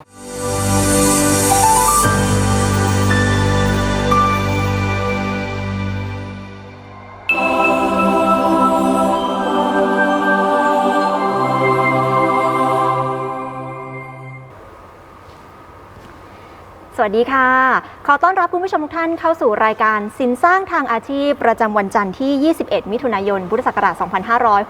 สวัสดีค่ะ ขอต้อนรับคุณผู้ชมทุกท่านเข้าสู่รายการสินสร้างทางอาชีพ ประจำวันจันทร์ที่ 21 มิถุนายน พุทธศักราช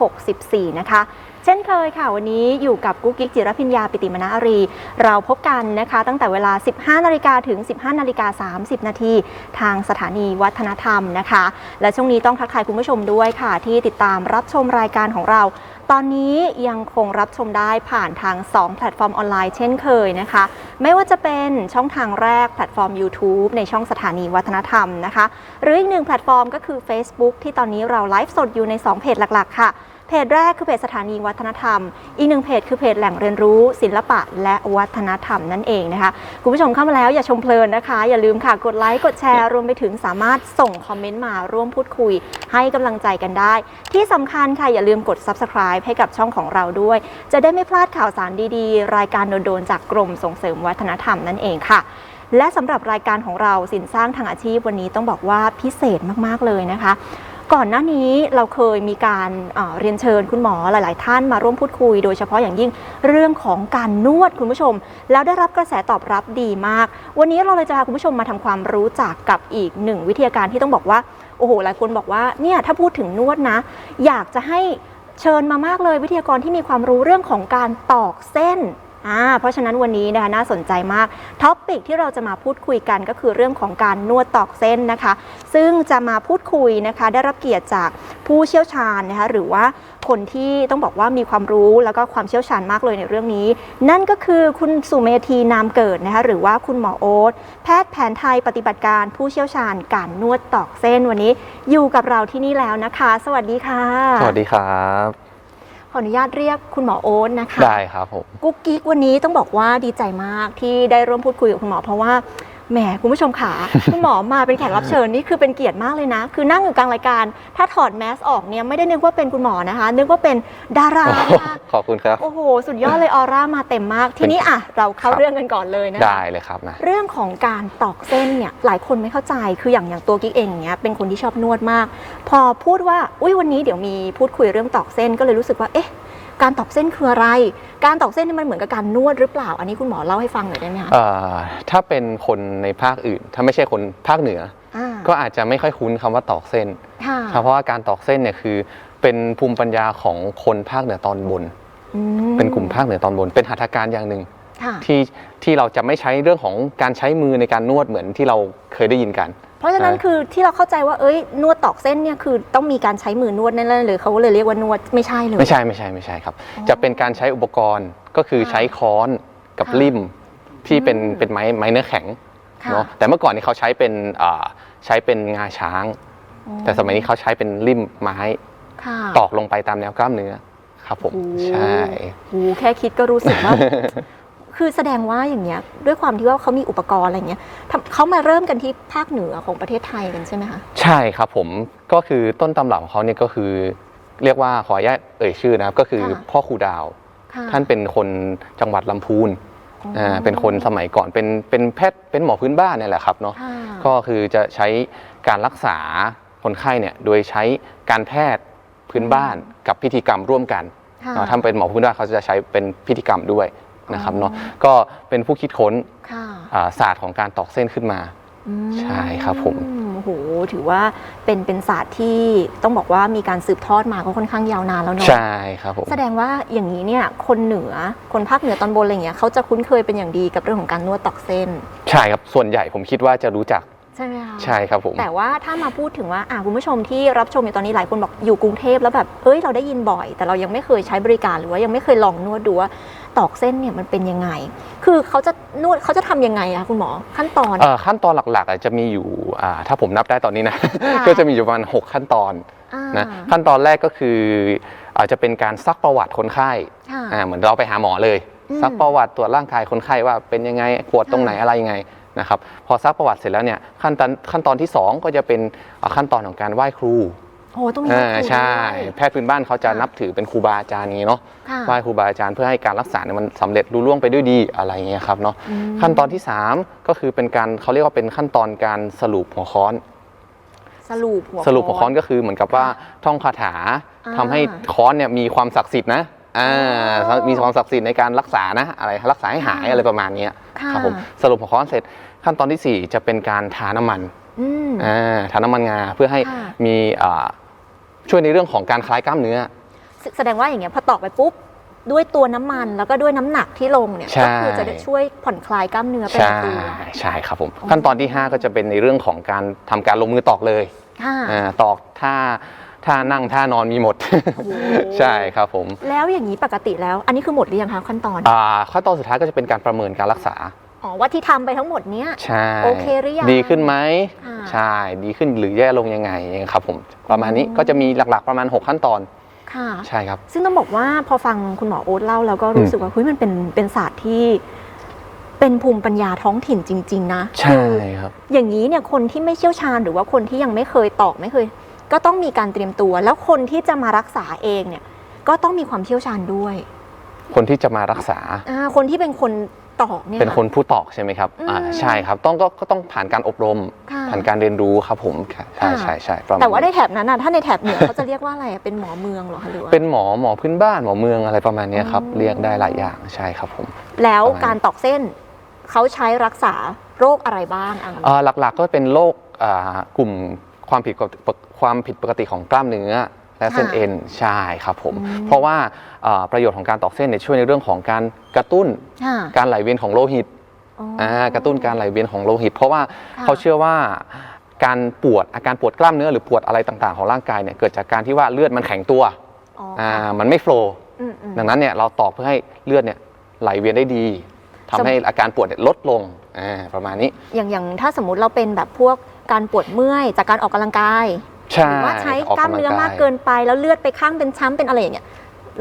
2564 นะคะ เช่นเคยค่ะ วันนี้อยู่กับกุ๊กกิ๊กจิรพิญญาปิติมนารี เราพบกันนะคะ ตั้งแต่เวลา 15 นาฬิกาถึง 15 นาฬิกา 30 นาทีทางสถานีวัฒนธรรมนะคะ และช่วงนี้ต้องทักทายคุณผู้ชมด้วยค่ะ ที่ติดตามรับชมรายการของเราตอนนี้ยังคงรับชมได้ผ่านทาง 2 แพลตฟอร์มออนไลน์เช่นเคยนะคะ ไม่ว่าจะเป็นช่องทางแรกแพลตฟอร์ม YouTube ในช่องสถานีวัฒนธรรมนะคะ หรืออีกหนึ่งแพลตฟอร์มก็คือ Facebook ที่ตอนนี้เราไลฟ์สดอยู่ใน 2 เพจหลัก ๆ ค่ะ เพจแรกคือเพจสถานีวัฒนธรรม อีกหนึ่งเพจคือเพจแหล่งเรียนรู้ ศิลปะและวัฒนธรรมนั่นเองนะคะคุณผู้ชมเข้ามาแล้วอย่าชมเพลินนะคะ อย่าลืมค่ะกดไลค์กดแชร์รวมไปถึงสามารถส่งคอมเมนต์มาร่วมพูดคุย ให้กำลังใจกันได้ ที่สำคัญค่ะอย่าลืมกด subscribe ให้กับช่องของเราด้วย จะได้ไม่พลาดข่าวสารดีๆ รายการโดนๆจากกรมส่งเสริมวัฒนธรรมนั่นเองค่ะและสำหรับรายการของเราสินสร้างทางอาชีพวันนี้ต้องบอกว่าพิเศษมาก ๆ เลยนะคะ ก่อนหน้านี้เราเคยมีการเอ่อเรียนเชิญคุณหมอหลาย ๆ ท่านมาร่วมพูดคุย โดยเฉพาะอย่างยิ่งเรื่องของการนวดคุณผู้ชม แล้วได้รับกระแสตอบรับดีมาก วันนี้เราเลยจะพาคุณผู้ชมมาทำความรู้จักกับอีกหนึ่งวิทยาการที่ต้องบอกว่าโอ้โหหลายคนบอกว่าเนี่ยถ้าพูดถึงนวดนะ อยากจะให้เชิญมามากเลยวิทยากรที่มีความรู้เรื่องของการตอกเส้น อ่าเพราะฉะนั้นวันนี้นะคะน่าสนใจมากท็อปิกที่เราจะมาพูดคุยกันก็คือเรื่องของการนวดตอกเส้นนะคะ ซึ่งจะมาพูดคุยนะคะ ได้รับเกียรติจากผู้เชี่ยวชาญนะคะหรือว่าคนที่ต้องบอกว่ามีความรู้แล้วก็ความเชี่ยวชาญมากเลยในเรื่องนี้ นั่นก็คือคุณสุเมธีนามเกิดนะคะหรือว่าคุณหมอโอ๊ตแพทย์แผนไทยปฏิบัติการผู้เชี่ยวชาญการนวดตอกเส้นวันนี้ อยู่กับเราที่นี่แล้วนะคะ สวัสดีค่ะ สวัสดีครับ ออนุญาตเรียกคุณหมอโอ๊ตนะคะ ได้ครับผม กุ๊กกิ๊กวันนี้ต้องบอกว่าดีใจมากที่ได้ร่วมพูดคุยกับคุณหมอเพราะว่า แหมคุณผู้ชมขา คุณหมอมาเป็นแขกรับเชิญนี่คือเป็นเกียรติมากเลยนะ คือนั่งอยู่กลางรายการ ถ้าถอดแมสออกเนี่ยไม่ได้นึกว่าเป็นคุณหมอนะคะ นึกว่าเป็นดารานะคะขอบคุณครับ โอ้โห สุดยอดเลยออร่ามาเต็มมาก ทีนี้อะเราเข้าครับเรื่องกันก่อนเลยนะคะได้เลยครับนะเรื่องของการตอกเส้นเนี่ยหลายคนไม่เข้าใจคืออย่างอย่างตัวกิ๊กเองอย่างเงี้ยเป็นคนที่ชอบนวดมาก พอพูดว่าอุ้ยวันนี้เดี๋ยวมีพูดคุยเรื่องตอกเส้นก็เลยรู้สึกว่าเอ๊ะ การตอกเส้นคืออะไร การตอกเส้นนี่มันเหมือนกับการนวดหรือเปล่า อันนี้คุณหมอเล่าให้ฟังหน่อยได้ไหมคะเอ่อถ้าเป็นคนในภาคอื่น ถ้าไม่ใช่คนภาคเหนือ อ่าก็อาจจะไม่ค่อยคุ้นคำว่าตอกเส้นค่ะครับเพราะว่าการตอกเส้นเนี่ยคือ เป็นภูมิปัญญาของคนภาคเหนือตอนบน อืเป็นกลุ่มภาคเหนือตอนบน เป็นหัตถการอย่างหนึ่งค่ะที่ที่เราจะไม่ใช้เรื่องของการใช้มือในการนวดเหมือนที่เราเคยได้ยินกัน เพราะฉะนั้นอ่าคือที่เราเข้าใจว่าเอ้ยนวดตอกเส้นเนี่ยคือต้องมีการใช้มือนวดแน่ๆเลยเขาก็เลยเรียกว่านวดไม่ใช่เลย ไม่ใช่ไม่ใช่ไม่ใช่ครับอ๋อจะเป็นการใช้อุปกรณ์ก็คือค่ะใช้ค้อนกับค่ะลิ่มที่เป็นอืมเป็นไม้ไม้เนื้อแข็งค่ะเนาะแต่เมื่อก่อนนี้เขาใช้เป็นอ่าใช้เป็นงาช้างอ๋อแต่สมัยนี้เขาใช้เป็นลิ่มไม้ค่ะตอกลงไปตามแนวกล้ามเนื้อครับผมโอ้ใช่โหแค่คิดก็รู้สึกว่า คือแสดงว่าอย่างเงี้ยด้วยความที่ว่าเขามีอุปกรณ์อะไรเงี้ยทำเขามาเริ่มกันที่ภาคเหนือของประเทศไทยกันใช่ไหมคะใช่ครับผมก็คือต้นตำรับของเขาเนี่ยก็คือ เรียกว่าขออนุญาตเอ่ยชื่อนะครับ ก็คือค่ะพ่อครูดาวค่ะท่านเป็นคนจังหวัดลำพูนอ๋ออ่าเป็นคนสมัยก่อนเป็นเป็นแพทย์เป็นหมอพื้นบ้านเนี่ยแหละครับเนาะค่ะก็คือจะใช้การรักษาคนไข้เนี่ยโดยใช้การแพทย์พื้นบ้านกับพิธีกรรมร่วมกันค่ะเนาะถ้าเป็นหมอพื้นบ้านเขาจะใช้เป็นพิธีกรรมด้วย นะครับอ๋อเนาะก็เป็นผู้คิดค้นค่ะอ่าศาสตร์ของการตอกเส้นขึ้นมา อืมใช่ครับผม โอ้โหถือว่าเป็นเป็นศาสตร์ที่ต้องบอกว่ามีการสืบทอดมาก็ค่อนข้างยาวนานแล้วเนาะใช่ครับผม แสดงว่าอย่างนี้เนี่ยคนเหนือคนภาคเหนือตอนบนอะไรเงี้ยเขาจะคุ้นเคยเป็นอย่างดีกับเรื่องของการนวดตอกเส้น ใช่ครับ ส่วนใหญ่ผมคิดว่าจะรู้จักใช่ไหมคะ ใช่ครับผม แต่ว่าถ้ามาพูดถึงว่าอะคุณผู้ชมที่รับชมอยู่ตอนนี้หลายคนบอกอยู่กรุงเทพแล้วแบบเอ้ยเราได้ยินบ่อย แต่เรายังไม่เคยใช้บริการหรือว่ายังไม่เคยลองนวดดูว่า ตอกเส้นเนี่ยมันเป็นยังไง คือเขาจะนวดเขาจะทำยังไงอะคุณหมอขั้นตอนเอ่อขั้นตอนหลักๆอะจะมีอยู่อ่าถ้าผมนับได้ตอนนี้นะค่ะก็จะมีอยู่ประมาณ6ขั้นตอนอ่านะขั้นตอนแรกก็คืออาจจะเป็นการซักประวัติคนไข้ค่ะอ่าเหมือนเราไปหาหมอเลยอืมซักประวัติตรวจร่างกายคนไข้ว่าเป็นยังไงปวดตรงไหนค่ะอะไรยังไงนะครับพอซักประวัติเสร็จแล้วเนี่ยขั้นตอนขั้นตอนที่ 2 ก็จะเป็นอ่าขั้นตอนของการไหว้ครูโหต้องมีอ่าครูใช่ด้วยแพทย์พื้นบ้านเขาจะค่ะนับถือเป็นครูบาอาจารย์อย่างนี้เนาะค่ะไหว้ครูบาอาจารย์เพื่อให้การรักษาเนี่ยมันสำเร็จรุ่ล่วงไปด้วยดีอะไรอย่างเงี้ยครับเนาะอืมขั้นตอนที่ 3 ก็คือเป็นการเขาเรียกว่าเป็นขั้นตอนการสรุปหัวค้อนสรุปหัวสรุปหัวค้อนก็คือเหมือนกับว่าท่องคาถาอ่าทำให้ค้อนเนี่ยมีความศักดิ์สิทธิ์นะอ่าอ๋อมีความศักดิ์สิทธิ์ในการรักษานะอะไรรักษาให้หายค่ะอะไรประมาณเนี้ยค่ะครับผมสรุปหัวค้อนเสร็จ ขั้นตอนทีสี่4 จะเป็นการทาน้ำมันอืมอ่าทาน้ำมันงาเพื่อให้ค่ะมีอ่า ช่วยในเรื่องของการคลายกล้ามเนื้อแสแสดงว่าอย่างเงี้ยพอตอกไปปุ๊บด้วยตัวน้ำมันแล้วก็ด้วยน้ำหนักที่ลงเนี่ยใช่ก็คือจะได้ช่วยผ่อนคลายกล้ามเนื้อไปในใช่ตัวใช่ครับผมอ๋อขั้นตอนที่ 5 ก็จะเป็นในเรื่องของการทำการลงมือตอกเลยค่ะอ่าตอกท่าท่านั่งท่านอนมีหมดโอ้โหใช่ครับผม แล้วอย่างนี้ปกติแล้ว อันนี้คือหมดหรือยังคะขั้นตอนอ่าขั้นตอนสุดท้ายก็จะเป็นการประเมินการรักษา อ๋อว่าที่ทำไปทั้งหมดเนี้ยใช่โอเคหรือยังดีขึ้นไหมค่ะใช่ดีขึ้นหรือแย่ลงยังไงครับผมประมาณนี้อืมก็จะมีหลักๆประมาณ 6 ขั้นตอนค่ะใช่ครับ ซึ่งต้องบอกว่าพอฟังคุณหมอโอ๊ตเล่าแล้วก็รู้สึกว่าเฮ้ยมันเป็นเป็นศาสตร์ที่เป็นภูมิปัญญาท้องถิ่นจริง ๆ นะ ใช่ครับ อย่างนี้เนี่ยคนที่ไม่เชี่ยวชาญหรือว่าคนที่ยังไม่เคยตอกไม่เคย ก็ต้องมีการเตรียมตัว แล้วคนที่จะมารักษาเองเนี่ย ก็ต้องมีความเชี่ยวชาญด้วย คนที่จะมารักษาอ่าคนที่เป็นคน ตอกเนี่ย เป็นคนผู้ตอกใช่ไหมครับอ่าอืมใช่ครับ ต้องก็ก็ต้องผ่านการอบรม ค่ะ ผ่านการเรียนรู้ครับผมใช่ค่ะใช่ใช่ประมณแต่ว่าในแถบนั้นน่ะถ้าในแถบเหนือเขาจะเรียกว่าอะไรอะเป็นหมอเมืองเหรอคะหรือว่า เป็นหมอหมอพื้นบ้านหมอเมืองอะไรประมาณเนี้ยครับ อ๋อ เรียกได้หลายอย่างใช่ครับผม แล้วประมาณการตอกเส้นเขาใช้รักษาโรคอะไรบ้างอะเอ่อหลักๆก็เป็นโรคอ่ากลุ่มความผิดปกติความผิดปกติของกล้ามเนื้อ และเส้นค่ะเอ็นใช่ครับผมอืมเพราะว่าเอ่อประโยชน์ของการตอกเส้นเนี่ยช่วยในเรื่องของการกระตุ้นค่ะการไหลเวียนของโลหิตอ๋อออ่ากระตุ้นการไหลเวียนของโลหิต เพราะว่าค่ะเขาเชื่อว่าการปวดอาการปวดกล้ามเนื้อหรือปวดอะไรต่างๆ ของร่างกายเนี่ยเกิดจากการที่ว่าเลือดมันแข็งตัวอ๋ออ่าค่ะมันไม่โฟลว์อืมอืมดังนั้นเนี่ยเราตอกเพื่อให้เลือดเนี่ยไหลเวียนได้ดีทำให้อาการปวดเนี่ยลดลงอ่าประมาณนี้ อย่างอย่างถ้าสมมุติเราเป็นแบบพวกการปวดเมื่อยจากการออกกำลังกาย ใช่หรือว่าใช้ออกกล้ามเนื้อมากเกินไปแล้วเลือดไปข้างเป็นช้ำเป็นอะไรอย่างเงี้ย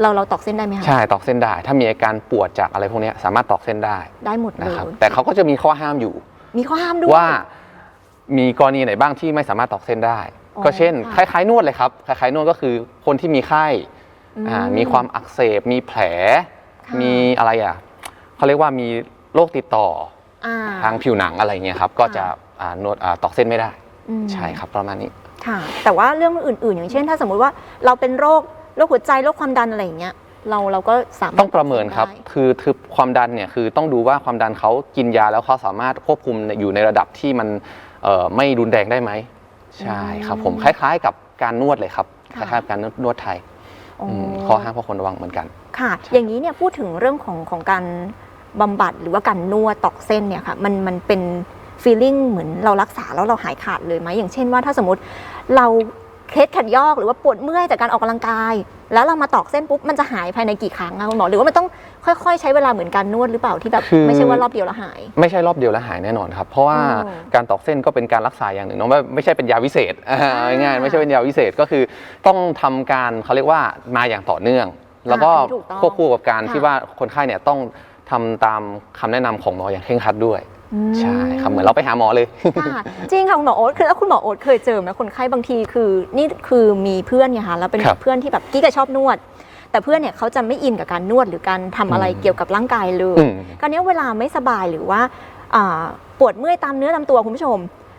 เราเราตอกเส้นได้ไหมคะใช่ตอกเส้นได้ ถ้ามีอาการปวดจากอะไรพวกเนี้ยสามารถตอกเส้นได้ได้หมดเลนะยครับแต่เขาก็จะมีข้อห้ามอยู่ มีข้อห้ามด้วยว่า มีกรณีไหนบ้างที่ไม่สามารถตอกเส้นได้อ๋อก็เช่นคค่ะล้ายๆนวดเลยครับคล้ายๆนวดก็คือคนที่มีไข้อือ่ามีความอักเสบ มีแผลค่ะมีอะไรอะเขาเรียกว่ามีโรคติดต่ออ่าทางผิวหนังอะไรเงี้ยครับ ก็จะอ่านวดอ่าตอกเส้นไม่ได้อืมใช่ครับประมาณนี้ ค่ะ แต่ว่าเรื่องอื่น ๆ อย่างเช่น ถ้าสมมุติว่าเราเป็นโรคโรคหัวใจโรคความดันอะไรอย่างเงี้ยเราเราก็สามารถต้องประเมินครับ ได้ คือคือความดันเนี่ยคือต้องดูว่าความดันเขากินยาแล้วเขาสามารถควบคุมอยู่ในระดับที่มันเอ่อไม่รุนแรงได้ไหมใช่ครับผมคล้ายๆ กับการนวดเลยครับคค่ะ ล้ายๆกับการนวดไทยอ๋อมอข้อห้ามข้อควรระวังเหมือนกัน ค่ะ อย่างนี้เนี่ยพูดถึงเรื่องของของการบำบัดหรือว่าการนวดตอกเส้นเนี่ยค่ะ มันมันเป็น ฟีลลิ่งเหมือนเรารักษาแล้วเราหายขาดเลยไหมอย่างเช่นว่าถ้าสมมติเราเคล็ดขัดยอกหรือว่าปวดเมื่อยจากการออกกำลังกาย แล้วเรามาตอกเส้นปุ๊บมันจะหายภายในกี่ครั้งอะคุณหมอหรือว่ามันต้องค่อยๆ ใช้เวลาเหมือนการนวดหรือเปล่าที่แบบคือ ไม่ใช่ว่ารอบเดียวแล้วหาย ไม่ใช่รอบเดียวแล้วหายแน่นอนครับ เพราะว่าอืมการตอกเส้นก็เป็นการรักษาอย่างหนึ่งเนาะไม่ไม่ใช่เป็นยาวิเศษอ่าอ่าง่ายๆไม่ใช่เป็นยาวิเศษก็คือ ต้องทำการเขาเรียกว่ามาอย่างต่อเนื่อง แล้วก็อันนี้ถูกต้องควบคู่กับการค่ะ ที่ว่าคนไข้เนี่ยต้องทำตามคำแนะนำของหมออย่างเคร่งครัดด้วย อืมใช่ครับเหมือนเราไปหาหมอเลย ค่ะจริงค่ะคุณหมอโอ๊ตคือแล้วคุณหมอโอ๊ตเคยเจอไหมคนไข้บางทีคือ นี่คือมีเพื่อนไงคะแล้วเป็นครับเพื่อนที่แบบกิ๊กอะชอบนวด แต่เพื่อนเนี่ยเขาจะไม่อินกับการนวดหรือการทำอะไรอืม เกี่ยวกับร่างกายเลย อืม คราวนี้เวลาไม่สบายหรือว่าอ่าปวดเมื่อยตามเนื้อตามตัวคุณผู้ชม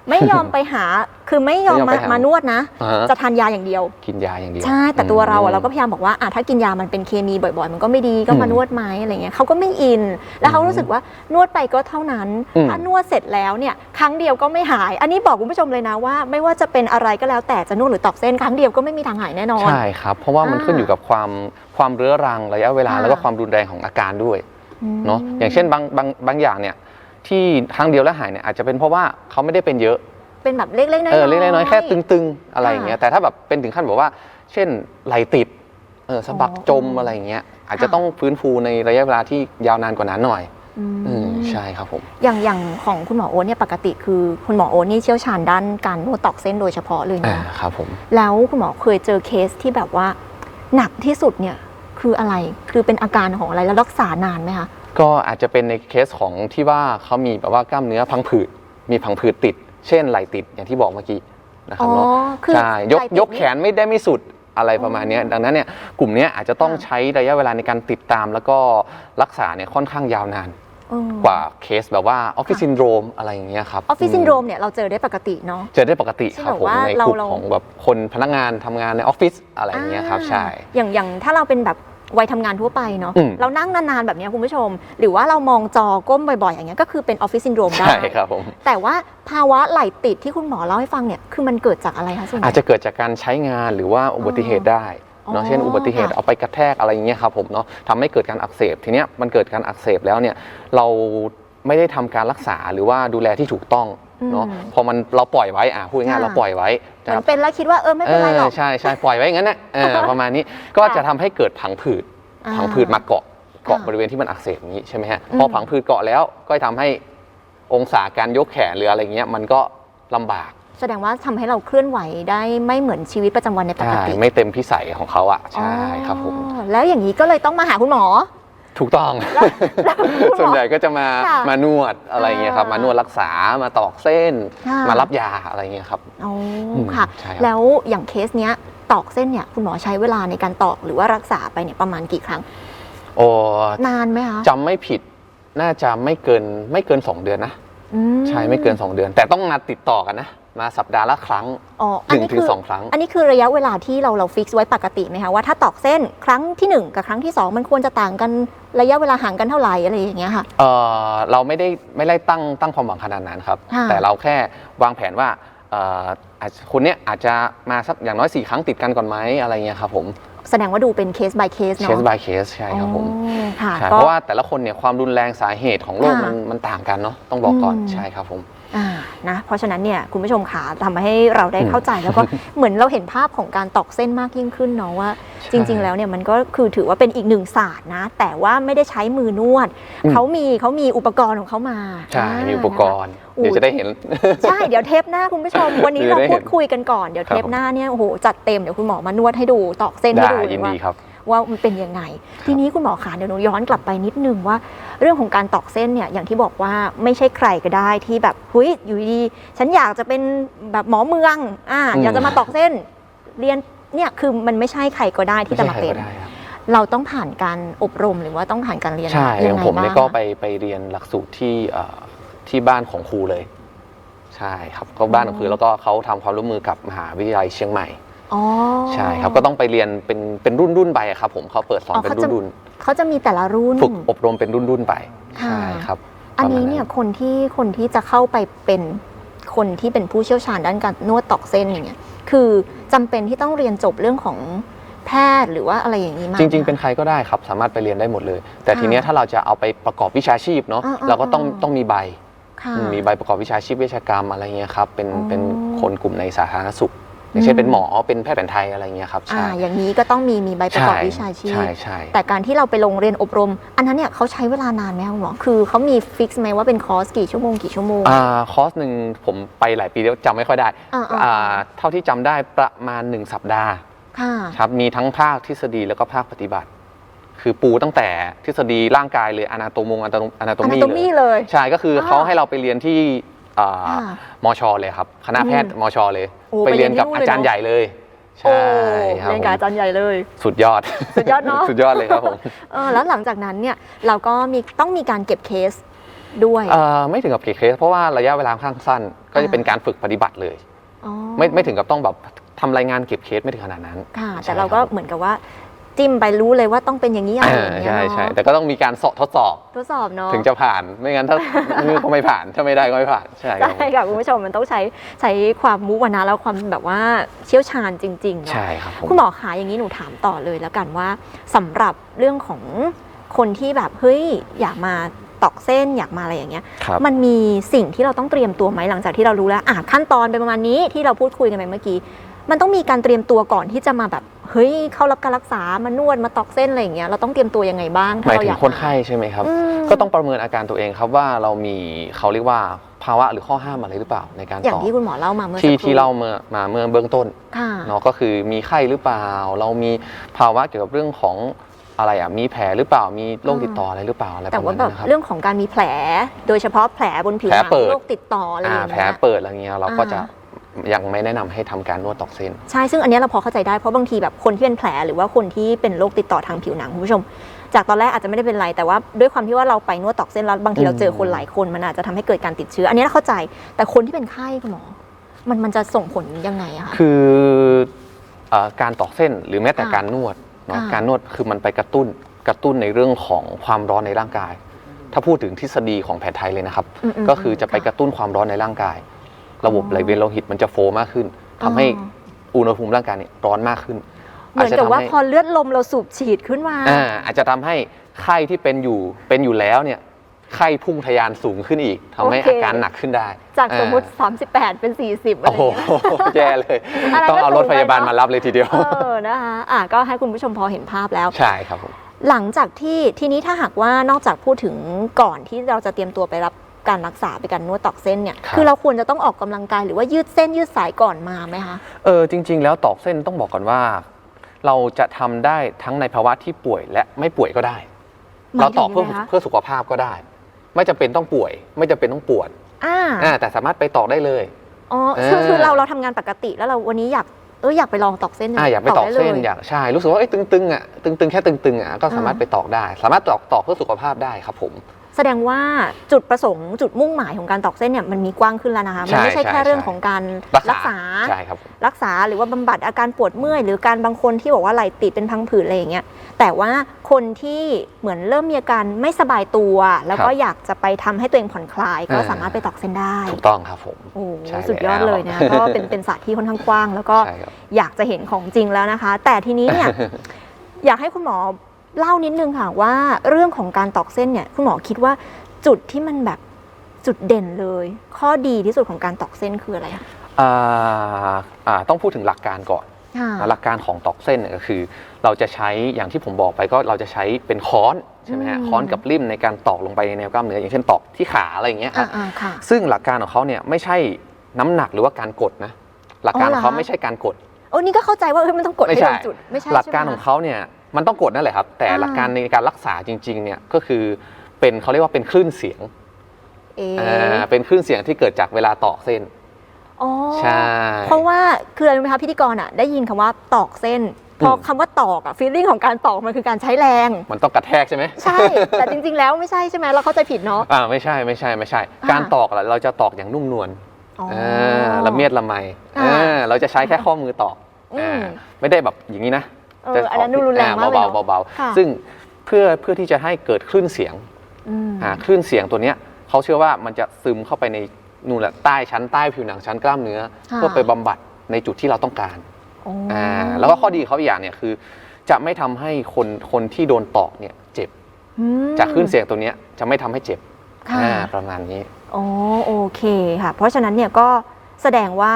ไม่ยอมไปหาคือไม่ยอมไม่มายอมไปหาม มานวดนะ อ่าฮะจะทานยาอย่างเดียว กินยาอย่างเดียว ใช่แต่ตัวเราอือะมเราก็พยายามบอกว่าอะถ้ากินยามันเป็นเคมีบ่อยๆ มันก็ไม่ดีก็มาอืมนวดไหมอะไรเงี้ยเขาก็ไม่อิน แล้วเขารู้สึกว่านวดไปก็เท่านั้นอืม ถ้านวดเสร็จแล้วเนี่ยครั้งเดียวก็ไม่หาย อันนี้บอกคุณผู้ชมเลยนะว่า ไม่ว่าจะเป็นอะไรก็แล้วแต่จะนวดหรือตอกเส้นครั้งเดียวก็ไม่มีทางหายแน่นอน ใช่ครับ เพราะว่ามันอ่าขึ้นอยู่กับความความเรื้อรังระยะเวลา ค่ะ แล้วก็ความรุนแรงของอาการด้วยมเนาะอย่างเช่นบางบางบางอย่างเนี่ย ที่ครั้งเดียวแล้วหายเนี่ยอาจจะเป็นเพราะว่าเขาไม่ได้เป็นเยอะ เป็นแบบเล็กๆน้อยๆ เออเล็กๆน้อยๆแค่ตึงๆ อะไรอย่างเงี้ยแต่ถ้าแบบเป็นถึงขั้นแบบว่า เช่นไหลติดเออสะบักอ๋อจมอะไรอย่างเงี้ยอาจจะค่ะต้องฟื้นฟูในระยะเวลาที่ยาวนานกว่านั้นหน่อยอืม อืมใช่ครับผม อย่างอย่างของคุณหมอโอ๊ตเนี่ยปกติคือคุณหมอโอ๊ตนี่เชี่ยวชาญด้านการนวดตอกเส้นโดยเฉพาะเลยอ่านะครับผม แล้วคุณหมอเคยเจอเคสที่แบบว่า หนักที่สุดเนี่ยคืออะไรคือเป็นอาการของอะไรแล้วรักษานานไหมคะ ก็อาจจะเป็นในเคสของที่ว่าเขามีแบบว่ากล้ามเนื้อพังผืด มีพังผืดติด เช่นไหลติดอย่างที่บอกเมื่อกี้นะครับอ๋อเนาะคือใช่ยกใครติดยกแขนไม่ได้ไม่สุดอะไรประมาณเนี้ยดังนั้นเนี่ยกลุ่มเนี้ยอาจจะต้องค่ะใช้ระยะเวลาในการติดตาม แล้วก็รักษาเนี่ยค่อนข้างยาวนานอืมกว่าเคสแบบว่าออฟฟิศซินโดรมอะไรอย่างเงี้ยครับออฟฟิศซินโดรมเนี่ยเราเจอได้ปกติเนาะเจอได้ปกติที่ครับแบบผมว่าในเรากลุ่มเราของแบบคนพนักงานทำงานในออฟฟิศอะไรอย่างเงี้ยครับอ่าใช่อย่างอย่างถ้าเราเป็นแบบ วัยทำงานทั่วไปเนาะอืม เรานั่งนานๆแบบเนี้ยคุณผู้ชม หรือว่าเรามองจอก้มบ่อยๆ อย่างเงี้ยก็คือเป็นออฟฟิศซินโดรมได้ ใช่ครับผม แต่ว่าภาวะไหล่ติดที่คุณหมอเล่าให้ฟังเนี่ยคือมันเกิดจากอะไรคะส่วนใหญ่อาจจะเกิดจากการใช้งานหรือว่าอุบัติเหตุได้อ๋อเนาะเช่น อุบัติเหตุค่ะเอาไปกระแทกอะไรอย่างเงี้ยครับผมเนาะทำให้เกิดการอักเสบทีเนี้ยมันเกิดการอักเสบแล้วเนี่ยเราไม่ได้ทำการรักษาหรือว่าดูแลที่ถูกต้องเนาะอืมพอมันเราปล่อยไว้อะพูดง่ายๆค่ะเราปล่อยไว้เหนะ มืคอรับนเป็นแล้วคิดว่าเออไม่เป็นไรหรอกใช่ใช่ปล่อยไว้อย่างนั้นนะเออประมาณนี้ก็จะทำให้เกิดผังผืดอ่าผังผืดมาเกาะเกาะค่ะบริเวณที่มันอักเสบอย่างนี้ใช่ไหมฮะอืมพอผังผืดเกาะแล้วก็ทำให้องศาการยกแขนหรืออะไรเงี้ยมันก็ลำบากแสดงว่าทำให้เราเคลื่อนไหวได้ไม่เหมือนชีวิตประจำวันในปกใช่ติไม่เต็มพิสัยของเขาอะใช่ครับผมอ๋อแล้วอย่างนี้ก็เลยต้องมาหาคุณหมอ ถูกต้องแล้วคุณหมอส่วนใหญ่ก็จะมา ค่ะมานวดอะไรเงี้ยครับ อ่าม มานวดรักษา มาตอกเส้น ค่ะมารับยาอะไรเงี้ยครับ อ๋ออืมค่ะ ใช่ครับ แล้วอย่างเคสเนี้ยตอกเส้นเนี่ยคุณหมอใช้เวลาในการตอกหรือว่ารักษาไปเนี่ยประมาณกี่ครั้ง โอ้นานไหมคะจำไม่ผิด น่าจะไม่เกินไม่เกิน 2 เดือนนะ อืใช่ไม่เกิน 2 เดือน แต่ต้องมาติดต่อกันนะ มาสัปดาห์ละครั้งอ๋อหนึ่งถึงคืสองครั้ง อันนี้คือระยะเวลาที่เราเราฟิกซ์ไว้ปกติไหมคะว่าถ้าตอกเส้นครั้งที่หนึ่งกับครั้งที่สองมันควรจะต่างกันระยะเวลาห่างกันเท่าไหร่อะไรอย่างเงี้ยค่ะ เออเราไม่ได้ไม่ได้ตั้งตั้งความหวังขนาดนั้นครับ ค่ะแต่เราแค่วางแผนว่าเอ่ออาจคนเนี้ยอาจจะมาสักอย่างน้อย 4 ครั้งติดกันก่อนไหมอะไรเงี้ยครับผม แสดงว่าดูเป็นเคส by เคสเคเนาะส by เคสใช่ครับผมอ๋อค่ะใช่ก็เพราะว่าแต่ละคนเนี่ยความรุนแรงสาเหตุของโรคค่ะมันมันต่างกันเนาะต้องบอกก่อนอืม ใช่ครับผมอ่า นะเพราะฉะนั้นเนี่ยคุณผู้ชมขาทำให้เราได้อืมเข้าใจแล้วก็เหมือนเราเห็นภาพของการตอกเส้นมากยิ่งขึ้นเนาะว่าใช่จริง ๆ แล้วเนี่ยมันก็คือถือว่าเป็นอีกหนึ่งศาสตร์นะ แต่ว่าไม่ได้ใช้มือนวดอืมเขามีเขามีอุปกรณ์ของเขามาใช่อ่ามีอุปกรณ์อุ้ยเดี๋ยวจะได้เห็น ใช่ เดี๋ยวเทปหน้าคุณผู้ชม วันนี้เดี๋ยเราวได้พูเห็ดนคุยกันก่อน เดี๋ยวครับเทปหน้าเนี่ยโอ้โหจัดเต็มเดี๋ยวคุณหมอมานวดให้ดูตอกเส้นให้ได้ดูเลยิยนว่าดีครับ ว่ามันเป็นยังไง ทีนี้คุณหมอขาเดี๋ยวหนูย้อนกลับไปนิดนึงว่า เรื่องของการตอกเส้นเนี่ยอย่างที่บอกว่าไม่ใช่ใครก็ได้ที่แบบเฮ้ยอยู่ดีๆฉันอยากจะเป็นแบบหมอเมืองอ่าอืมอยากจะมาตอกเส้น เรียนเนี่ยคือมันไม่ใช่ใครก็ได้ที่จะมาเป็นไใช่ใครก็ได้ครับเราต้องผ่านการอบรมหรือว่าต้องผ่านการเรียนใช่อยัย่างไงผมเนี่ยบ้างก็ไปไปเรียนหลักสูตรที่เอ่อที่บ้านของครูเลย ใช่ครับก็บ้านของครูแล้วก็เขาทำความร่วมมือกับมหาวิทยาลัยเชียงใหม่ อ๋อใช่ครับก็ต้องไปเรียนเป็นเป็นรุ่นรุ่นๆไปอะครับผมเขาเปิดสอนอ๋อเป็นเขารุ่จะนรุ่นเขาจะมีแต่ละรุ่นฝึกอบรมเป็นรุ่นรุ่นๆไปค่ะ ใช่ครับอันนี้ประมาณเนี่ยคนที่คนที่จะเข้าไปเป็นคนที่เป็นผู้เชี่ยวชาญด้านการนวดตอกเส้นอย่างเงี้ยคือจำเป็นที่ต้องเรียนจบเรื่องของแพทย์หรือว่าอะไรอย่างนี้มาจริง ๆ เป็นใครก็ได้ครับ สามารถไปเรียนได้หมดเลย แต่ทีเนี้ยถ้าเราจะเอาไปประกอบวิชาชีพเนาะอ่าๆๆ เราก็ต้องต้องมีใบค่ะอืมมีใบประกอบวิชาชีพเวชกรรมอะไรเงี้ยครับเป็นอ๋อ เป็นคนกลุ่มในสาธารณสุข อย่างเช่อืนมเป็นหมอเป็นแพทย์แผนไทยอะไรเงี้ยครับอ่าใช่อย่างนี้ก็ต้องมีมีใบประกอบวิชาชีพ ใช่ใช่แต่การที่เราไปลงเรียนอบรม อันนั้นเนี่ยเขาใช้เวลานานไหมคะคุณหมอคือเขามีฟิกซ์ไหมว่าเป็นคอร์สกี่ชั่วโมงกี่ชั่วโมง อ่าคอร์สหนึ่งผมไปหลายปีแล้วจำไม่ค่อยได้อ่าๆอ่าเท่าที่จำได้ประมาณ 1 สัปดาห์ค่ะ ครับมีทั้งภาคทฤษฎีแล้วก็ภาคปฏิบัติ คือปูตั้งแต่ทฤษฎีร่างกายเลยอนาโตมงอนาโตอนามีโตมีเลยเลย ใช่ก็คืออ่าเขาให้เราไปเรียนที่ อ่าค่ะมชเลยครับ คณะแพทย์อืมมชเลย โอ้ไปเรียนกับไปเรียนที่นู่นเลยอาจารย์เนอะ ใหญ่เลย โอ้ใช่ครับเรียนกับอาจารย์ใหญ่เลย สุดยอด สุดยอดเนอะ สุดยอดเลยครับผมเออแล้วหลังจากนั้นเนี่ยเราก็มีต้องมีการเก็บเคสด้วย เอ่อไม่ถึงกับเกเคส เพราะว่าระยะเวลาค่อนข้างสั้น ก็จะเป็นการฝึกปฏิบัติเลย อ๋อไม่ไม่ถึงกับต้องแบบทำรายงานเก็บเคสไม่ถึงขนาดนั้น ค่ะใช่แต่เราก็ครับเหมือนกับว่า จิ้มไปรู้เลยว่าต้องเป็นอย่างนี้อะไรอย่างเงี้ยใช่เนาะใช่แต่ก็ต้องมีการสอบทดสอบ ทดสอบเนาะ ถึงจะผ่านไม่งั้นถ้า ก็ไม่ผ่านถ้าไม่ได้ก็ไม่ผ่านใช่ครับใช่ค่ะคุณผู้ชมมันต้องใช้ใช้ความมุมานะแล้วความแบบว่าเชี่ยวชาญจริงๆเนาะ ใช่ครับผม คุณหมอขาอย่างนี้หนูถามต่อเลยแล้วกันว่าสำหรับเรื่องของคนที่แบบเฮ้ยอยากมาตอกเส้นอยากมาอะไรอย่างเงี้ย ครับ มันมีสิ่งที่เราต้องเตรียมตัวไหมหลังจากที่เรารู้แล้วอะขั้นตอนเป็นประมาณนี้ที่เราพูดคุยกันไปเมื่อกี้ มันต้องมีการเตรียมตัวก่อนที่จะมาแบบเฮ้ยเข้ารับการรักษามานวดมาตอกเส้นอะไรอย่างเงี้ยเราต้องเตรียมตัวยังไงบ้างหถ้ามายเราถึองยากคนไข้ใช่ไหมครับอืมก็ต้องประเมินอาการตัวเองครับว่าเรามีเขาเรียกว่าภาวะหรือข้อห้ามอะไรหรือเปล่าในการอย่างต่อที่คุณหมอเล่ามาเมื่อที่สักคที่เล่าเมื่อมาเมื่อเบื้องต้นค่ะเนาะก็คือมีไข้หรือเปล่า เรามีภาวะเกี่ยวกับเรื่องของอะไรอะมีแผลหรือเปล่ามีโรคติดต่ออะไรหรือเปล่าอะไรปแต่ระมาว่าณแบนั้บนนะครับเรื่องของการมีแผล โดยเฉพาะแผลบนผิวหแผลนังเปิดโรคติดต่ออะไรออ่าย่างแผลเงี้ยเปิดอะไรเงี้ยเราก็จะอ่า ยังไม่แนะนำให้ทำการนวดตอกเส้น ใช่ ซึ่งอันเนี้ยเราพอเข้าใจได้ เพราะบางทีแบบคนที่เป็นแผลหรือว่าคนที่เป็นโรคติดต่อทางผิวหนังคุณผู้ชม จากตอนแรกอาจจะไม่ได้เป็นไร แต่ว่าด้วยความที่ว่าเราไปนวดตอกเส้นแล้วบางทีเราเจอคนหลายคนมันอาจจะทำให้เกิดการติดเชื้อ อันนี้เราเข้าใจ แต่คนที่เป็นไข้คุณหมอ มันมันจะส่งผลยังไงอะคะ คือเอ่อการตอกเส้นหรือแม้แต่ค่ะการนวดเนาะค่ะ การนวดคือมันไปกระตุ้นกระตุ้นในเรื่องของความร้อนในร่างกาย ถ้าพูดถึงทฤษฎีของแผนไทยเลยนะครับอืมๆก็คือจะไปกระตุ้นความร้อนในร่างกาย ระบบอ๋อไหลเวียนโลหิตมันจะโฟลว์มากขึ้นทำให้อุณหภูมิร่างกายเนี่ยร้อนมากขึ้นเหมือนกับว่าจจะทำให้พอเลือดลมเราสูบฉีดขึ้นมาอ่าอาจจะทำให้ไข้ที่เป็นอยู่เป็นอยู่แล้วเนี่ยไข้พุ่งทะยานสูงขึ้นอีกทำให้โอเคอาการหนักขึ้นได้ จากสมมติอ่า38 เป็น 40 อะไรโอ้อย่างโหเงี้ยแย่เลยอันนั้นต้องเอาก็รถสูงพยาบาลไปเนอะมารับเลยทีเดียว เออนะคะอะก็ให้คุณผู้ชมพอเห็นภาพแล้ว ใช่ครับผมหลังจากที่ทีนี้ถ้าหากว่านอกจากพูดถึงก่อนที่เราจะเตรียมตัวไปรับ การรักษาไปการนวดตอกเส้นเนี่ยครับ คือเราควรจะต้องออกกำลังกายหรือว่ายืดเส้นยืดสายก่อนมาไหมคะ เออจริง ๆ แล้วตอกเส้นต้องบอกก่อนว่า เราจะทำได้ทั้งในภาวะที่ป่วยและไม่ป่วยก็ได้เราตอกเพื่อหมายถึงยังไงคะ เพื่อสุขภาพก็ได้ ไม่จำเป็นต้องป่วย ไม่จำเป็นต้องปวดอ่าอ่าแต่สามารถไปตอกได้เลย อ๋อเออคือคือเราเราทำงานปกติแล้วเราวันนี้อยากเอออยากไปลองตอกเส้นอ่าอยากไปตอกด้เส้นลอยากใช่รู้สึกว่าเอ้ยตึงๆอะตึงๆแค่ตึงๆอะก็สามารถไปตอกได้ สามารถตอกตอกเพื่อสุขภาพได้ครับผม แสดงว่าจุดประสงค์จุดมุ่งหมายของการตอกเส้นเนี่ยมันมีกว้างขึ้นแล้วนะคะ มันไม่ใช่ใช่แค่ใช่เรื่องใช่ของการรักรักษาษาใช่ครับผมรักษาหรือว่าบำบัดอาการปวดเมื่อย หรือการบางคนที่บอกว่าไหล่ติดเป็นพังผืดอะไรอย่างเงี้ยแต่ว่าคนที่เหมือนเริ่มมีอาการไม่สบายตัว แล้วก็ครับอยากจะไปทำให้ตัวเองผ่อนคลาย ก็อ่าสามารถไปตอกเส้นได้ถูกต้องครับผมโอ้ใช่สุดยอดแล้วเลยนะก็เป็นเป็นศาสตร์ที่ค่อนข้างกว้าง แล้วก็ใช่ครับอยากจะเห็นของจริงแล้วนะคะ แต่ทีนี้เนี่ยอยากให้คุณหมอ เล่านิดนึงค่ะว่าเรื่องของการตอกเส้นเนี่ยคุณหมอคิดว่าจุดที่มันแบบจุดเด่นเลย ข้อดีที่สุดของการตอกเส้นคืออะไรคะอ่าอ่าต้องพูดถึงหลักการก่อนค่ะหลักการของตอกเส้นเนี่ยก็คือ เราจะใช้อย่างที่ผมบอกไปก็เราจะใช้เป็นค้อนใช่ไหมฮะอืมค้อนกับริ่มในการตอกลงไปในแนวกล้ามเนื้ออย่างเช่นตอกที่ขาอะไรอย่างเงี้ยคอ่ารับอ่าค่ะซึ่งหลักการของเขาเนี่ยไม่ใช่น้ำหนักหรือว่าการกดนะหลักการอ๋อเหรขอองเขาไม่ใช่การกดโอ้นี่ก็เข้าใจว่าเฮ้ยมันต้องกดไม่ให้ใช่โดนจุดไม่ใช่หลักการใช่ของไมคะเขาเนี่ย มันต้องกดนั่นแหละครับ แต่อ่าหลักการในการรักษาจริงๆเนี่ยก็คือเป็นเขาเรียกว่าเป็นคลื่นเสียงเอ๊ะอ่าเป็นคลื่นเสียงที่เกิดจากเวลาตอกเส้น อ๋อใช่ เพราะว่าคืออะไรรู้ไหมคะพิธีกรอะได้ยินคำว่าตอกเส้น พออืมคำว่าตอกอะฟีลลิ่งของการตอกมันคือการใช้แรง มันต้องกระแทกใช่ไหมใช่ แต่จริง ๆ แล้วไม่ใช่ใช่ไหมเราเข้าใจผิดเนาะ อ่าไม่ใช่ไม่ใช่ไม่ใช่ อ่า การตอกอะเราจะตอกอย่างนุ่มนวลอ๋อออ่าละเมียดละไมอ่าอ่าเราจะใช้แค่ข้อมือตอกอืม อ่าไม่ได้แบบอย่างนี้นะ เอออันนั้นดูรุนแรงมากเลยเบาเนาะๆเบาค่ะๆซึ่งเพื่อเพื่อที่จะให้เกิดคลื่นเสียงอืมอ่าคลื่นเสียงตัวเนี้ยเขาเชื่อว่ามันจะซึมเข้าไปในนู่นแหละใต้ชั้นใต้ผิวหนังชั้นกล้ามเนื้อค่ะเพื่อไปบำบัดในจุดที่เราต้องการอ๋อออ่าแล้วก็ข้อดีเขาอีกอย่างเนี่ยคือ จะไม่ทำให้คนคนที่โดนตอกเนี่ยเจ็บอืมจากคลื่นเสียงตัวเนี้ยจะไม่ทำให้เจ็บค่ะอ่าประมาณนี้อ๋อโอเคค่ะ เพราะฉะนั้นเนี่ยก็ แสดงว่า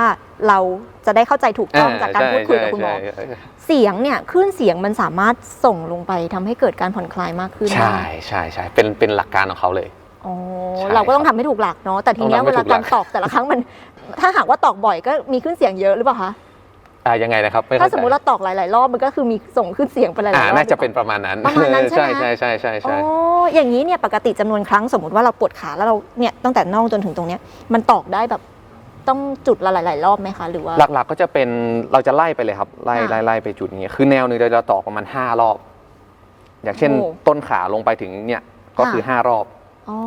เราจะได้เข้าใจถูกต้องจากการพูดคุยกับคุณหมอใช่ใช่เสียงเนี่ยคลื่นเสียงมันสามารถส่งลงไปทำให้เกิดการผ่อนคลายมากขึ้น ใช่ใช่ใช่เป็นเป็นหลักการของเขาเลยอ๋อใช่เราก็ต้องทำให้ถูกหลักเนาะแต่ทีเนี้ยต้องเวทำให้ลาถูกหลักากรตอกแต่ละครั้งมัน ถ้าหากว่าตอกบ่อยก็มีคลื่นเสียงเยอะหรือเปล่าคะอ่ายังไงนะครับไเข้ถ้าใจสมมติเราตอกหลาย ๆ รอบมันก็คือมีส่งคลื่นเสียงไปหลายๆรอ่าอบน่าจะเป็นประมาณนั้นประมาณนั้นใช่ไหมใช่ใช่ใช่ใช่อ๋อใช่อย่างนี้เนี่ยปกติจำนวนครั้งสมมติว่าเราปวดขาแล้วเราเนี่ยตั้งแต่น่องจนถึงตรงเนี้ยมันตอกได้แบบ ต้องจุดละหลาย ๆ รอบไหมคะ หรือว่า หลักๆก็จะเป็นเราจะไล่ไปเลยครับ ไล่ค่ะไล่ไล่ไปจุดนี้คือแนวหนึ่งเราจะตอกประมาณ5รอบ อย่างเช่น โอ้ต้นขาลงไปถึงเนี่ยก็คือค่ะ 5รอบอ๋อ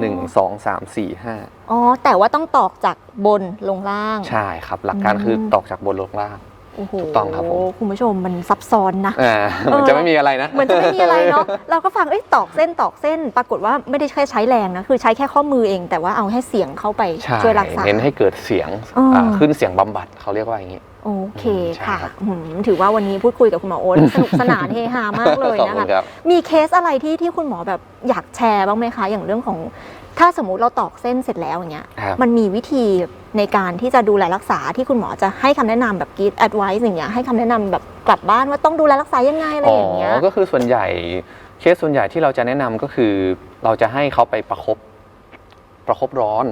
1 2 3 4 5อ๋อแต่ว่าต้องตอกจากบนลงล่างใช่ครับ หลักการอืมคือตอกจากบนลงล่าง โอ้โหถูกต้องครับผม คุณผู้ชมมันซับซ้อนนะอ่าเออมันจะไม่มีอะไรนะ เหมือนจะไม่มีอะไรเนาะเราก็ฟังเอ้ยตอกเส้นตอกเส้น ปรากฏว่าไม่ได้แค่ใช้แรงนะคือใช้แค่ข้อมือเอง แต่ว่าเอาให้เสียงเข้าไปใช่ช่วยรักษาเน้นให้เกิดเสียงอ๋ออ่าขึ้นเสียงบำบัดเขาเรียกว่าอย่างนี้ โอเคใช่ค่ะครับอืมถือว่าวันนี้พูดคุยกับคุณหมอโอ๊ตสนุกสนานเฮฮามากเลยขอบนะคุคะณครับ มีเคสอะไรที่ที่คุณหมอแบบอยากแชร์บ้างไหมคะ อย่างเรื่องของถ้าสมมุติเราตอกเส้นเสร็จแล้วอย่างเงี้ย ครับ มันมีวิธีในการที่จะดูแลรักษาที่คุณหมอจะให้คำแนะนำแบบกีดแอดไวซ์อย่างเงี้ยให้คำแนะนำแบบกลับบ้านว่าต้องดูแลรักษายังไงอะไรอย่างเงี้ย ก็คือส่วนใหญ่เคสส่วนใหญ่ที่เราจะแนะนำก็คือ เราจะให้เขาไปประคบประคบร้อน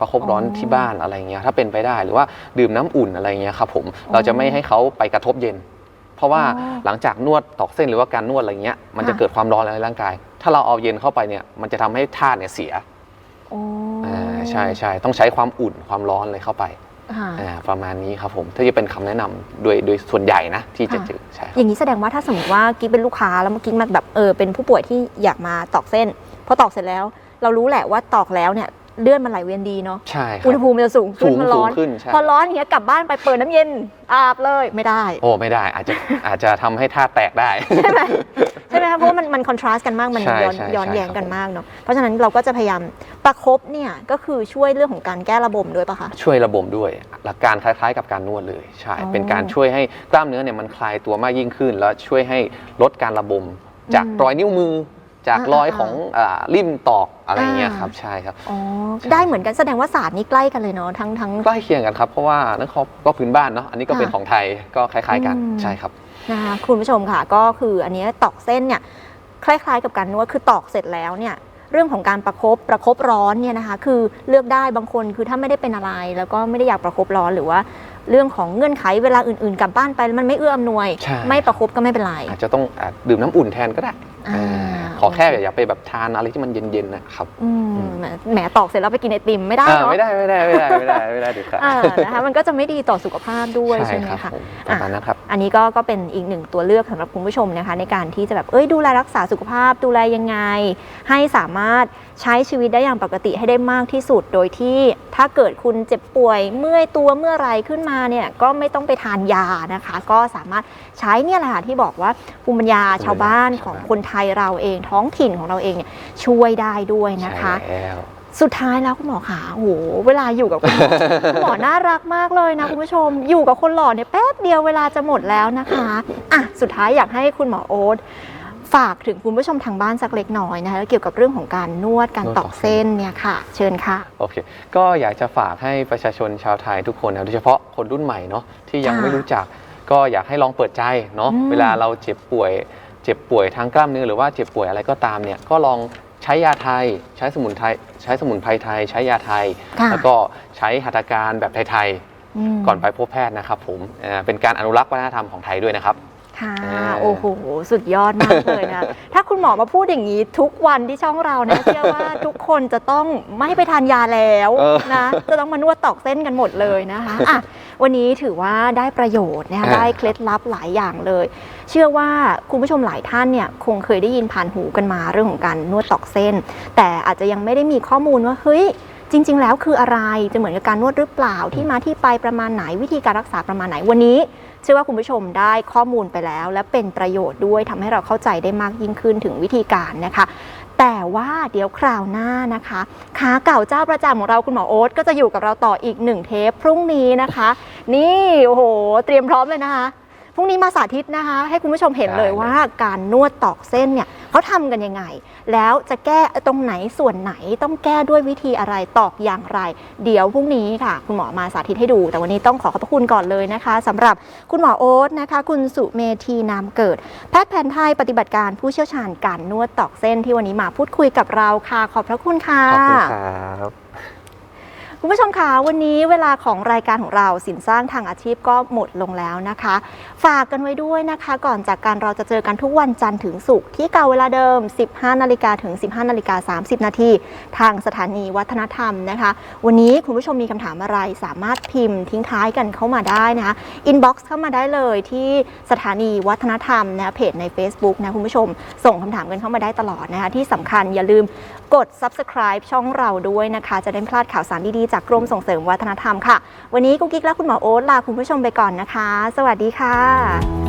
ประคบร้อนอ๋อที่บ้านอะไรเงี้ยถ้าเป็นไปได้หรือว่าดื่มน้ำอุ่นอะไรเงี้ยครับผมอ๋อเราจะไม่ให้เขาไปกระทบเย็น เพราะว่าอ๋อหลังจากนวดตอกเส้นหรือว่าการนวดอะไรเงี้ยมันจะค่ะเกิดความร้อนในร่างกาย ถ้าเราเอาเย็นเข้าไปเนี่ยมันจะทำให้ธาตุเนี่ยเสียอ๋อออ่าใช่ใช่ต้องใช้ความอุ่นความร้อนเลยเข้าไปอค่ะอ่าประมาณนี้ครับผมถ้าจะเป็นคำแนะนำโดยโดยส่วนใหญ่นะที่จะค่ะเจอใช่ครับอย่างนี้แสดงว่าถ้าสมมติว่ากิ๊กเป็นลูกค้าแล้วเมื่อกี้มาแบบเออเป็นผู้ป่วยที่อยากมาตอกเส้นพอตอกเสร็จแล้ว เรารู้แหละว่าตอกแล้วเนี่ย เลือดมันไหลเวียนดีเนาะใช่ครัอุณบหภูมิมันจะสูงขึ้สูนงมันร้อนสูงขึ้นใช่พอร้อนอย่างเงี้ยกลับบ้านไปเปิดน้ำเย็นอาบเลยไม่ได้ โอ้ไม่ได้อาจจะอาจจะทำให้ท่าแตกได้ ใช่ไหมใช่ไหมคะเพราะว่ามันมันคอนทราสต์กันมากมันใช่ย้อนใช่ย้อนใช่แย้งครับกันมากเนาะเพราะฉะนั้นเราก็จะพยายามประคบเนี่ยก็คือช่วยเรื่องของการแก้ระบบด้วยปะคะ ช่วยระบบด้วยหลักการคล้าย ๆ กับการนวดเลยใช่อ๋อเป็นการช่วยให้กล้ามเนื้อเนี่ยมันคลายตัวมากยิ่งขึ้น แล้วช่วยให้ลดการระบมจากอืม รอยนิ้วมือ จากอ่ารอยอ่าของอ่าริ่มตอกอะไรอย่างเงี้ยอ่าครับใช่ครับ อ๋อ ได้เหมือนกันแสดงว่าศาสตร์นี้ใกล้กันเลยเนาะทั้งทั้ง ใกล้เคียงกันครับเพราะว่านั่นเขาก็พื้นบ้านเนาะอันนี้ก็เป็นค่ะของไทยก็คล้าย ๆ กันอืม ใช่ครับ นะคะคุณผู้ชมค่ะก็คืออันนี้ตอกเส้นเนี่ยคล้ายๆกับการนวดคือตอกเสร็จแล้วเนี่ยเรื่องของการประคบประคบร้อนเนี่ยนะคะคือเลือกได้บางคนคือถ้าไม่ได้เป็นอะไร แล้วก็ไม่ได้อยากประคบร้อนหรือว่า เรื่องของเงื่อนไขเวลาอื่นๆกลับบ้านไปมันไม่เอื้ออำนวย ใช่ ไม่ประคบก็ไม่เป็นไรอาจจะต้องอาจดื่มน้ำอุ่นแทนก็ได้ อ่าอ่า ขอแค่อย่าไปแบบทานอะไรที่มันเย็นๆนะครับอืมแหมแหมตอกเสร็จแล้วไปกินไอติมไม่ได้อ่าเนาะไม่ได้ไม่ได้ไม่ได้ไม่ได้ไม่ได้เด็ดขาดอ่านะคะมันก็จะไม่ดีต่อสุขภาพด้วยใช่ไหมครับคะผมประมาณนั้นครับอันนี้ก็ก็เป็นอีกหนึ่งตัวเลือกสำหรับคุณผู้ชมนะคะ ในการที่จะแบบเอ้ยดูแลรักษาสุขภาพดูแลยังไง ให้สามารถใช้ชีวิตได้อย่างปกติให้ได้มากที่สุด โดยที่ถ้าเกิดคุณเจ็บป่วยเมื่อยตัวเมื่อไรขึ้นมาเนี่ยก็ไม่ต้องไปทานยานะคะ ก็สามารถใช้เนี่ยแหละค่ะที่บอกว่าภูมิปัญญาชาวบ้านของคนไทยเราเองท้องถิ่นของเราเองเนี่ยช่วยได้ด้วยนะคะ ใช่แล้ว สุดท้ายแล้วคุณหมอขาโอ้โหเวลาอยู่กับคุณหมอ คุณหมอน่ารักมากเลยนะคุณผู้ชม อยู่กับคนหล่อเนี่ยแป๊บเดียวเวลาจะหมดแล้วนะคะอะสุดท้ายอยากให้คุณหมอโอ๊ตฝากถึงคุณผู้ชมทางบ้านสักเล็กน้อยนะคะเกี่ยวกับเรื่องของการนวดการนวดตตออกกเส้เส้นน เนี่ยค่ะ เชิญค่ะ โอเค ก็อยากจะฝากให้ประชาชนชาวไทยทุกคนนะโดยเฉพาะคนรุ่นใหม่เนาะที่ยังค่ะไม่รู้จัก ก็อยากให้ลองเปิดใจเนาะอืมเวลาเราเจ็บป่วย เจ็บป่วยทางกล้ามเนื้อหรือว่าเจ็บป่วยอะไรก็ตามเนี่ยก็ลองใช้ยาไทยใช้สมุนไพรใช้สมุนไพรไทย ใช้ยาไทย ค่ะแล้วก็ใช้หัตถการแบบไทยมๆก่อนไปพบแพทย์นะครับผมอ่าเป็นการอนุรักษ์วัฒนธรรมของไทยด้วยนะครับ ค่ะ อ่า โอ้โห สุดยอดมากเลยนะ ถ้าคุณหมอมาพูดอย่างนี้ทุกวันที่ช่องเรานะ เชื่อว่าทุกคนจะต้องไม่ไปทานยาแล้วเออ นะ จะต้องมานวดตอกเส้นกันหมดเลยนะคะอะ วันนี้ถือว่าได้ประโยชน์นะคะอ่าได้เคล็ดลับหลายอย่างเลย เชื่อว่าคุณผู้ชมหลายท่านเนี่ยคงเคยได้ยินผ่านหูกันมาเรื่องของการนวดตอกเส้น แต่อาจจะยังไม่ได้มีข้อมูลว่าเฮ้ยจริง ๆ แล้วคืออะไรจะเหมือนกับการนวดหรือเปล่าที่มาที่ไปประมาณไหนวิธีการรักษาประมาณไหนวันนี้ เชื่อว่าคุณผู้ชมได้ข้อมูลไปแล้ว และเป็นประโยชน์ด้วยทำให้เราเข้าใจได้มากยิ่งขึ้นถึงวิธีการนะคะ แต่ว่าเดี๋ยวคราวหน้านะคะขาเก่าเจ้าประจำของเราคุณหมอโอ๊ตก็จะอยู่กับเราต่ออีกหนึ่งเทปพรุ่งนี้นะคะ นี่โอ้โห เตรียมพร้อมเลยนะคะ พรุ่งนี้มาสาธิตนะคะ ให้คุณผู้ชมเห็นเลยได้เลยว่าการนวดตอกเส้นเนี่ยเขาทำกันยังไง แล้วจะแก้ตรงไหนส่วนไหนต้องแก้ด้วยวิธีอะไรตอกอย่างไร เดี๋ยวพรุ่งนี้ค่ะ คุณหมอมาสาธิตให้ดู แต่วันนี้ต้องขอขอบพระคุณก่อนเลยนะคะสำหรับคุณหมอโอ๊ตนะคะ คุณสุเมธีนามเกิด แพทย์แผนไทยปฏิบัติการผู้เชี่ยวชาญการนวดตอกเส้นที่วันนี้มาพูดคุยกับเราค่ะ ขอบพระคุณค่ะ ขอบคุณครับ คุณผู้ชมคะวันนี้เวลาของรายการของเราสินสร้างทางอาชีพก็หมดลงแล้วนะคะ ฝากกันไว้ด้วยนะคะ ก่อนจากการเราจะเจอกันทุกวันจันทร์ถึงศุกร์ที่เก่าเวลาเดิม 15นาฬิกาถึง 15นาฬิกา30 นาทีทางสถานีวัฒนธรรมนะคะ วันนี้คุณผู้ชมมีคำถามอะไรสามารถพิมพ์ทิ้งท้ายกันเข้ามาได้นะคะอินบ็อกซ์เข้ามาได้เลยที่สถานีวัฒนธรรมนะเพจใน Facebook นะคุณผู้ชม ส่งคำถามกันเข้ามาได้ตลอดนะคะที่สำคัญอย่าลืมกด subscribe ช่องเราด้วยนะคะ จะได้พลาดข่าวสารดีๆจากกรมส่งเสริมวัฒนธรรมค่ะ วันนี้กุ๊กกิ๊กและคุณหมอโอ๊ตลาคุณผู้ชมไปก่อนนะคะ สวัสดีค่ะ